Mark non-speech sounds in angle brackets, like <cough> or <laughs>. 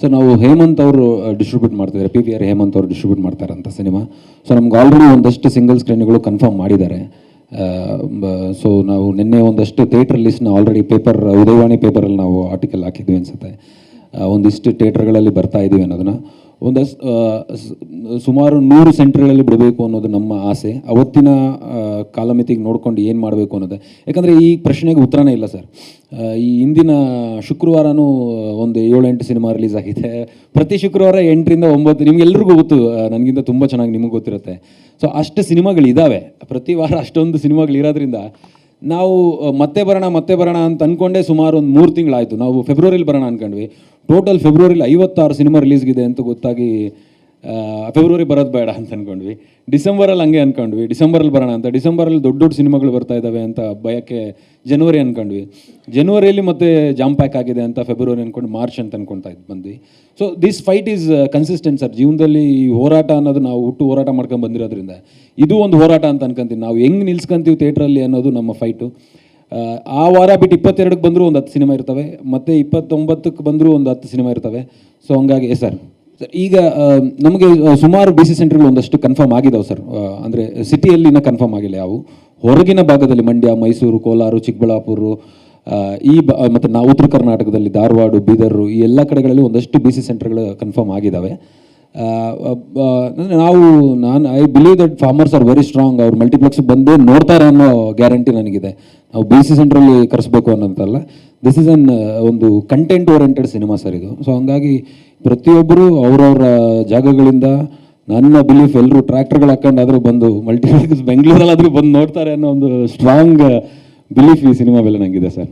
So ನಾವು ಹೇಮಂತ್ ಅವರು distribute ಮಾಡ್ತಿದ್ದಾರೆ ಪಿ ವಿ ಆರ್ ಹೇಮಂತ್ ಅವರು ಡಿಸ್ಟ್ರಿಬ್ಯೂಟ್ ಮಾಡ್ತಾರಂತ ಸಿನಿಮಾ. ಸೊ ನಮ್ಗೆ ಆಲ್ರೆಡಿ ಒಂದಷ್ಟು ಸಿಂಗಲ್ ಸ್ಕ್ರೀನ್ಗಳು ಕನ್ಫರ್ಮ್ ಮಾಡಿದ್ದಾರೆ. ಸೊ ನಾವು ನಿನ್ನೆ ಒಂದಷ್ಟು ಥಿಯೇಟರ್ ಲಿಸ್ಟ್ನ ಆಲ್ರೆಡಿ ಪೇಪರ್ ಉದಯವಾಣಿ ಪೇಪರಲ್ಲಿ ನಾವು ಆರ್ಟಿಕಲ್ ಹಾಕಿದ್ವಿ ಅನಿಸುತ್ತೆ. ಒಂದಿಷ್ಟು ಥಿಯೇಟರ್ಗಳಲ್ಲಿ ಬರ್ತಾ ಇದ್ದೀವಿ ಅನ್ನೋದನ್ನ. ಸ್- ಸುಮಾರು ನೂರು ಸೆಂಟ್ರ್ಗಳಲ್ಲಿ ಬಿಡಬೇಕು ಅನ್ನೋದು ನಮ್ಮ ಆಸೆ. ಅವತ್ತಿನ ಕಾಲಮಿತಿಗೆ ನೋಡ್ಕೊಂಡು ಏನು ಮಾಡಬೇಕು ಅನ್ನೋದು. ಯಾಕಂದರೆ ಈ ಪ್ರಶ್ನೆಗೆ ಉತ್ತರನೇ ಇಲ್ಲ ಸರ್. ಈ ಹಿಂದಿನ ಶುಕ್ರವಾರನೂ ಒಂದು ಏಳು ಎಂಟು ಸಿನಿಮಾ ರಿಲೀಸ್ ಆಗಿದೆ. ಪ್ರತಿ ಶುಕ್ರವಾರ ಎಂಟರಿಂದ ಒಂಬತ್ತು ನಿಮಗೆಲ್ಲರಿಗೂ ಗೊತ್ತು ನನಗಿಂತ ತುಂಬ ಚೆನ್ನಾಗಿ ನಿಮಗೆ ಗೊತ್ತಿರುತ್ತೆ. ಸೊ, ಅಷ್ಟು ಸಿನಿಮಾಗಳಿದ್ದಾವೆ ಪ್ರತಿ ವಾರ ಅಷ್ಟೊಂದು ಸಿನಿಮಾಗಳು ಇರೋದ್ರಿಂದ ನಾವು ಮತ್ತೆ ಬರೋಣ ಮತ್ತೆ ಬರೋಣ ಅಂತ ಅಂದ್ಕೊಂಡೇ ಸುಮಾರು ಒಂದು ಮೂರು ತಿಂಗಳಾಯಿತು. ನಾವು ಫೆಬ್ರವರಿಲಿ ಬರೋಣ ಅಂದ್ಕೊಂಡ್ವಿ ಟೋಟಲ್ ಫೆಬ್ರವರಿಲಿ ಐವತ್ತಾರು ಸಿನಿಮಾ ರಿಲೀಸ್ಗಿದೆ ಅಂತ ಗೊತ್ತಾಗಿ ಫೆಬ್ರವರಿ ಬರೋದು ಬೇಡ ಅಂತ ಅಂದ್ಕೊಂಡ್ವಿ ಡಿಸೆಂಬರಲ್ಲಿ ಹಂಗೆ ಅಂದ್ಕೊಂಡ್ವಿ ಡಿಸೆಂಬರಲ್ಲಿ ಬರೋಣ ಅಂತ. ಡಿಸೆಂಬರಲ್ಲಿ ದೊಡ್ಡ ದೊಡ್ಡ ಸಿನಿಮಾಗಳು ಬರ್ತಾ ಇದ್ದಾವೆ ಅಂತ ಭಯಕ್ಕೆ ಜನವರಿ ಅಂದ್ಕೊಂಡ್ವಿ ಜನವರಿಯಲ್ಲಿ ಮತ್ತೆ ಜಾಮ್ ಪ್ಯಾಕ್ ಆಗಿದೆ ಅಂತ ಫೆಬ್ರವರಿ ಅಂದ್ಕೊಂಡು ಮಾರ್ಚ್ ಅಂತ ಅಂದ್ಕೊಳ್ತಾ ಇದ್ದು ಬಂದ್ವಿ. So this fight is consistent sir ಜೀವನದಲ್ಲಿ ಈ ಹೋರಾಟ ಅನ್ನೋದು ನಾವು ಹುಟ್ಟು ಹೋರಾಟ ಮಾಡ್ಕೊಂಡು ಬಂದಿರೋದ್ರಿಂದ. ಇದು ಒಂದು ಹೋರಾಟ ಅಂತ ಅನ್ಕೊಂತೀವಿ ನಾವು ಹೆಂಗೆ ನಿಲ್ಸ್ಕೊಂತೀವಿ ಥಿಯೇಟ್ರಲ್ಲಿ ಅನ್ನೋದು ನಮ್ಮ ಫೈಟು ಆ ವಾರ ಬಿಟ್ಟು ಇಪ್ಪತ್ತೆರಡಕ್ಕೆ ಬಂದರೂ ಒಂದು ಹತ್ತು ಸಿನಿಮಾ ಇರ್ತವೆ. ಮತ್ತು ಇಪ್ಪತ್ತೊಂಬತ್ತಕ್ಕೆ ಬಂದರೂ ಒಂದು ಹತ್ತು ಸಿನಿಮಾ ಇರ್ತವೆ. ಸೊ ಹಂಗಾಗಿ ಸರ್ ಸರ್ ಈಗ ನಮಗೆ ಸುಮಾರು ಬಿ ಸಿ ಸೆಂಟರ್ಗಳು ಒಂದಷ್ಟು ಕನ್ಫರ್ಮ್ ಆಗಿದಾವೆ ಸರ್ ಅಂದರೆ ಸಿಟಿಯಲ್ಲಿನ ಕನ್ಫರ್ಮ್ ಆಗಿಲ್ಲ ಯಾವು. ಹೊರಗಿನ ಭಾಗದಲ್ಲಿ ಮಂಡ್ಯ, ಮೈಸೂರು, ಕೋಲಾರ, ಚಿಕ್ಕಬಳ್ಳಾಪುರ ಈ ಬ ಮತ್ತು ನಾವು ಉತ್ತರ ಕರ್ನಾಟಕದಲ್ಲಿ ಧಾರವಾಡ, ಬೀದರು ಈ ಎಲ್ಲ ಕಡೆಗಳಲ್ಲಿ ಒಂದಷ್ಟು ಬಿ ಸಿ ಸೆಂಟರ್ಗಳು ಕನ್ಫರ್ಮ್ ಆಗಿದ್ದಾವೆ ನಾವು, ನಾನು I believe that farmers are very strong ಅವ್ರು ಮಲ್ಟಿಪ್ಲೆಕ್ಸ್ ಬಂದೇ ನೋಡ್ತಾರೆ ಅನ್ನೋ ಗ್ಯಾರಂಟಿ ನನಗಿದೆ. ನಾವು ಬಿ ಸಿ ಸೆಂಟ್ರಲ್ಲಿ ಕರೆಸ್ಬೇಕು ಅನ್ನೋಂತಲ್ಲ. ದಿಸ್ ಇಸ್ ಅನ್ ಒಂದು ಕಂಟೆಂಟ್ ಓರಿಯೆಂಟೆಡ್ ಸಿನಿಮಾ ಸರ್ ಇದು. ಸೊ ಹಂಗಾಗಿ ಪ್ರತಿಯೊಬ್ಬರು ಅವ್ರವ್ರ ಜಾಗಗಳಿಂದ ನನ್ನ ಬಿಲೀಫ್ ಎಲ್ಲರೂ ಟ್ರ್ಯಾಕ್ಟರ್ಗಳು ಹಾಕೊಂಡಾದ್ರೂ ಬಂದು ಮಲ್ಟಿಪ್ಲೆಕ್ಸ್ <laughs> ಬೆಂಗಳೂರಲ್ಲಾದರೂ ಬಂದು ನೋಡ್ತಾರೆ ಅನ್ನೋ ಒಂದು ಸ್ಟ್ರಾಂಗ್ ಬಿಲೀಫ್ ಈ ಸಿನಿಮಾ ಮೇಲೆ ನನಗಿದೆ ಸರ್.